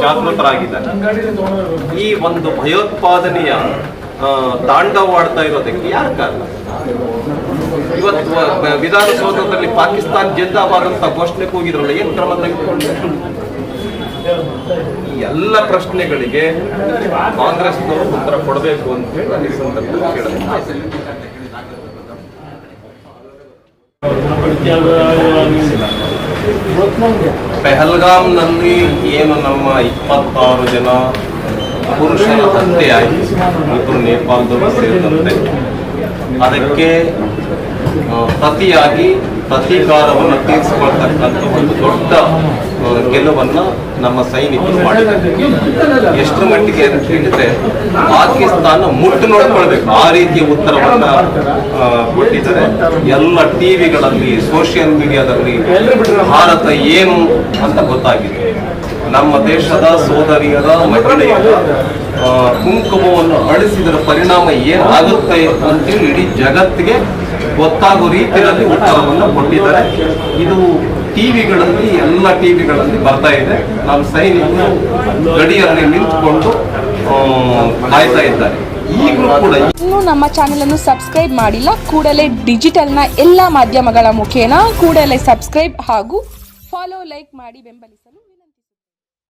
ಜಾಗೃತರಾಗಿದ್ದಾರೆ ಈ ಒಂದು ಭಯೋತ್ಪಾದನೆಯ ತಾಂಡವಾಡ್ತಾ ಇರೋದಕ್ಕೆ ಯಾರ ಕಾರಣ? ಇವತ್ತು ವಿಧಾನಸೌಧದಲ್ಲಿ ಪಾಕಿಸ್ತಾನ್ ಜಿಂದಾಬಾದ್ ಅಂತ ಘೋಷಣೆ ಕೂಗಿದ್ರಲ್ಲ ಏನ್ ಕ್ರಮ ತೆಗೆದುಕೊಂಡು ಎಲ್ಲ ಪ್ರಶ್ನೆಗಳಿಗೆ ಕಾಂಗ್ರೆಸ್ನವರು ಉತ್ತರ ಕೊಡಬೇಕು ಅಂತ ಹೇಳಿ ಸಂದರ್ಭದಲ್ಲಿ ಪೆಹಲ್ಗಾಮ್ನಲ್ಲಿ ಏನು ನಮ್ಮ ಇಪ್ಪತ್ತಾರು ಜನ ಪುರುಷರ ಹತ್ಯೆ ಆಯಿತು. ಇಬ್ಬರು ನೇಪಾಳದವರು ಸೇರಿದಂತೆ. ಅದಕ್ಕೆ ಪ್ರತಿಯಾಗಿ ಪ್ರತೀಕಾರವನ್ನು ತೀರಿಸಿಕೊಳ್ತಕ್ಕಂಥ ಒಂದು ದೊಡ್ಡ ಗೆಲುವನ್ನು ನಮ್ಮ ಸೈನಿಕರು ಮಾಡಿದ್ದಾರೆ. ಎಷ್ಟು ಮಟ್ಟಿಗೆ ಅಂತ ಹೇಳಿದ್ರೆ ಪಾಕಿಸ್ತಾನ ಮುಟ್ಟು ನೋಡ್ಕೊಳ್ಬೇಕು. ಆ ರೀತಿಯ ಉತ್ತರವನ್ನ ಕೊಟ್ಟಿದ್ದಾರೆ. ಎಲ್ಲ ಟಿವಿಗಳಲ್ಲಿ ಸೋಷಿಯಲ್ ಮೀಡಿಯಾದಲ್ಲಿ ಭಾರತ ಏನು ಅಂತ ಗೊತ್ತಾಗಿದೆ. ನಮ್ಮ ದೇಶದ ಸೋದರಿಯರ, ಮಹಿಳೆಯರ ಕುಂಕುಮವನ್ನು ಅಳಿಸಿದರ ಪರಿಣಾಮ ಏನಾಗುತ್ತೆ ಅಂತೇಳಿ ಇಡೀ ಜಗತ್ತಿಗೆ ಗೊತ್ತಾಗೋ ರೀತಿಯಲ್ಲಿ ಉತ್ತರವನ್ನು ಕೊಟ್ಟಿದ್ದಾರೆ. ಇದು ಟಿವಿಗಳಲ್ಲಿ, ಎಲ್ಲ ಟಿವಿಗಳಲ್ಲಿ ಬರ್ತಾ ಇದೆ. ನಮ್ಮ ಸೈನಿಕರು ಗಡಿಯಲ್ಲಿ ನಿಂತುಕೊಂಡು ಕಾಯ್ತಾ ಇದ್ದಾರೆ. ಇನ್ನು ನಮ್ಮ ಚಾನೆಲ್ ಅನ್ನು ಸಬ್ಸ್ಕ್ರೈಬ್ ಮಾಡಿಲ್ಲ, ಕೂಡಲೇ ಡಿಜಿಟಲ್ನ ಎಲ್ಲಾ ಮಾಧ್ಯಮಗಳ ಮುಖೇನ ಕೂಡಲೇ ಸಬ್ಸ್ಕ್ರೈಬ್ ಹಾಗೂ ಫಾಲೋ ಲೈಕ್ ಮಾಡಿ ಬೆಂಬಲಿಸಲು